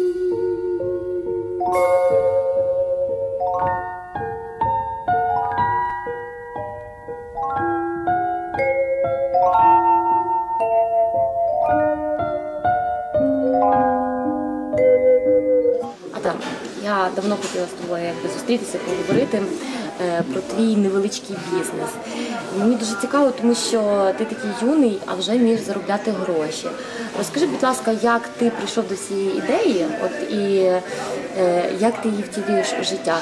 Адам, я давно хотіла з тобою якби зустрітися, поговорити про твій невеличкий бізнес. Мені дуже цікаво, тому що ти такий юний, а вже вмієш заробляти гроші. Розкажи, будь ласка, як ти прийшов до цієї ідеї, от і е, як ти її втілюєш у життя?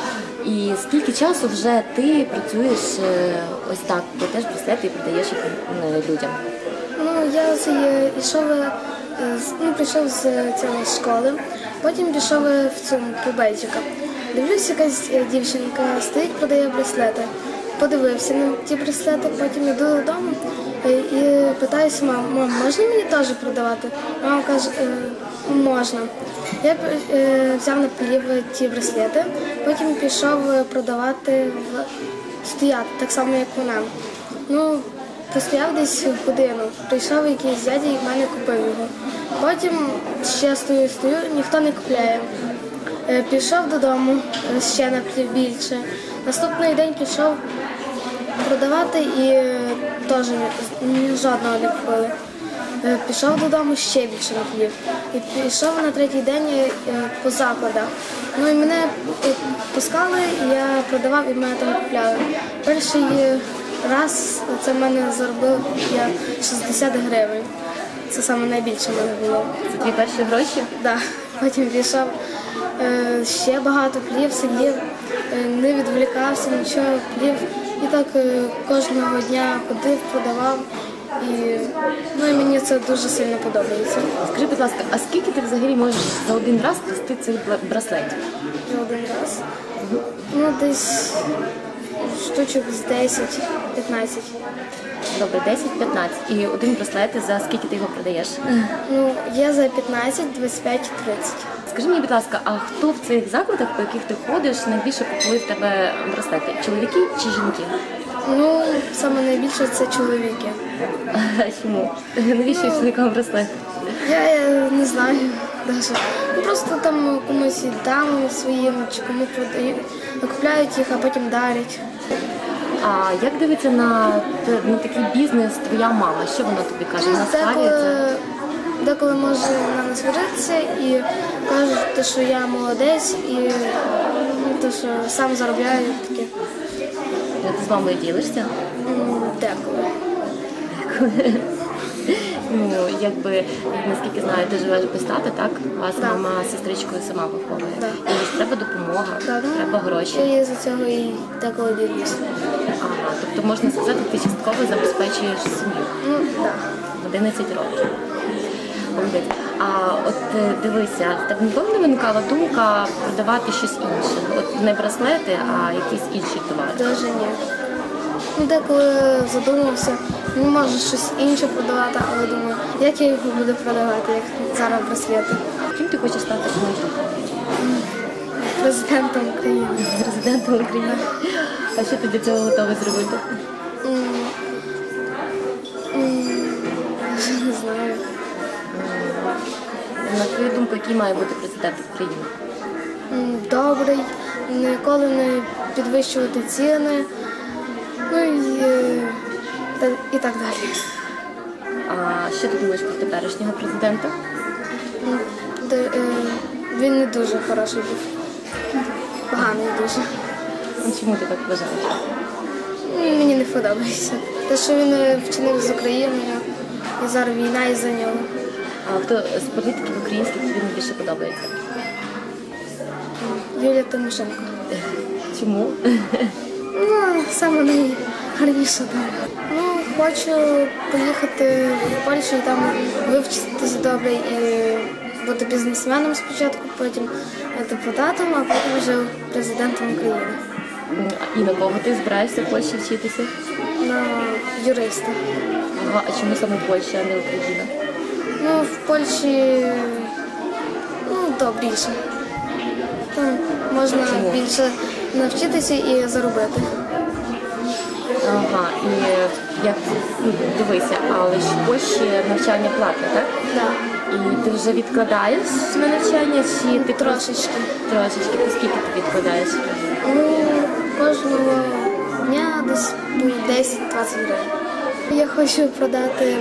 І скільки часу вже ти працюєш е, ось так, плетеш браслети і продаєш їх е, людям? Ну, я йшов, е, ну, прийшов з цієї школи, потім пішов е, в цю пубельчика. Дивлюсь, якась дівчинка стоїть, продає браслети. Подивився на ті браслети, потім йду додому е, і питаюся маму, мам, можна мені теж продавати? Мама каже, «Е, можна. Я е, взяв на плів ті браслети, потім пішов продавати в стояти, так само, як вона. Ну, Постояв десь годину, прийшов якийсь дядя і в мене купив його. Потім ще стою, стою, ніхто не купляє. Е, Пішов додому, е, ще наплів більше. Наступний день пішов продавати і е, теж жодного не купили. Пішов додому ще більше наплів. І пішов на третій день по закладах. Ну і мене пускали, і я продавав і мене там купляли. Перший раз це в мене заробив я 60 гривень. Це саме найбільше в мене було. Це твої перші гроші? Да. Потім пішов ще багато плів, сидів, е, не відволікався, нічого плів. І так е, кожного дня ходив, продавав. І, ну, і мені це дуже сильно подобається. Скажи, будь ласка, а скільки ти взагалі можеш за один раз плести цих браслетів? За один раз. Ну, десь штучок з 10-15. Добре, 10-15. І один браслет за скільки ти його продаєш? Ну, є за 15, 25, 30. Скажи мені, будь ласка, а хто в цих закладах, по яких ти ходиш, найбільше купує в тебе браслети? Чоловіки чи жінки? Ну, саме найбільше це чоловіки. А Чому? Навіщо чоловікам браслет? Я е, не знаю даже. Ну, просто там комусь і дамам своїм чи кому продають, купляють їх, а потім дарять. А як дивиться на, на такий бізнес твоя мама? Що вона тобі каже? Вона сварюється? Деколи, деколи може вона не сваритися і кажуть, що я молодець і те, що сам заробляю таке. Ти з мамою ділишся? М, Деколи. Ну, якби, наскільки знаю, ти живеш без тата, так? Вас Так. мама з сестричкою сама виховує. Так. І треба допомога, Так, ну, треба гроші. Я за цього і деколи. Ага, тобто можна сказати, ти частково забезпечуєш сім'ю Ну, так. в 11 років. Молодець. А от е, дивися, тебе ніколи не виникала думка продавати щось інше? От не браслети, а якісь інші товари. Даже ні. Ну, деколи задумався, не можу щось інше продавати, але думаю, як я його буду продавати, як зараз браслети. Ким ти хочеш стати в? Президентом України. Президентом України. А що ти для цього готовий зробити? Твою думку, який має бути президент України? Добрий, ніколи не підвищувати ціни. Ну і, е, і так далі. А що ти думаєш про теперішнього президента? Де, е, Він не дуже хороший був. Поганий дуже. Ну, Чому ти так вважаєш? Мені не подобається. Те, що він е, вчинив з Україною, і зараз війна із-за нього. А хто з політиків українських тобі найбільше подобається? Юлія Тимошенко. Чому? Ну, саме найгарніше там. Ну, хочу поїхати в Польщу і там вивчитися добре і бути бізнесменом спочатку, потім депутатом, а потім вже президентом України. І на кого ти збираєшся в Польщі вчитися? На юриста. Ага, а чому саме Польща, а не Україна? Ну, в Польщі ну, добріше. Там можна Чому? більше навчитися і заробити. Ага, і як ну, дивися, але ж в Польщі навчання платне, так? Да. І ти вже відкладаєш на навчання чи ти Трошечки. Трошечки, по скільки ти відкладаєш? Ну, кожного дня десь ну, 10-20 гривень. Я хочу продати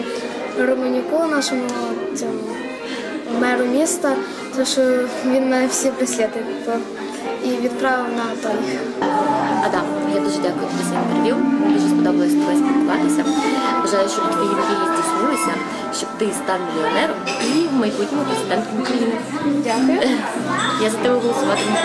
Романюку, нашому цьому меру міста, тому що він мене всі браслети і відправив на той. Адам, я дуже дякую тобі за інтерв'ю. Мені дуже сподобалось з тобою спілкуватися. Бажаю, щоб твої мрії здійснилися, щоб ти став мільйонером і в майбутньому президентом України. Дякую. Я за тебе голосуватиму.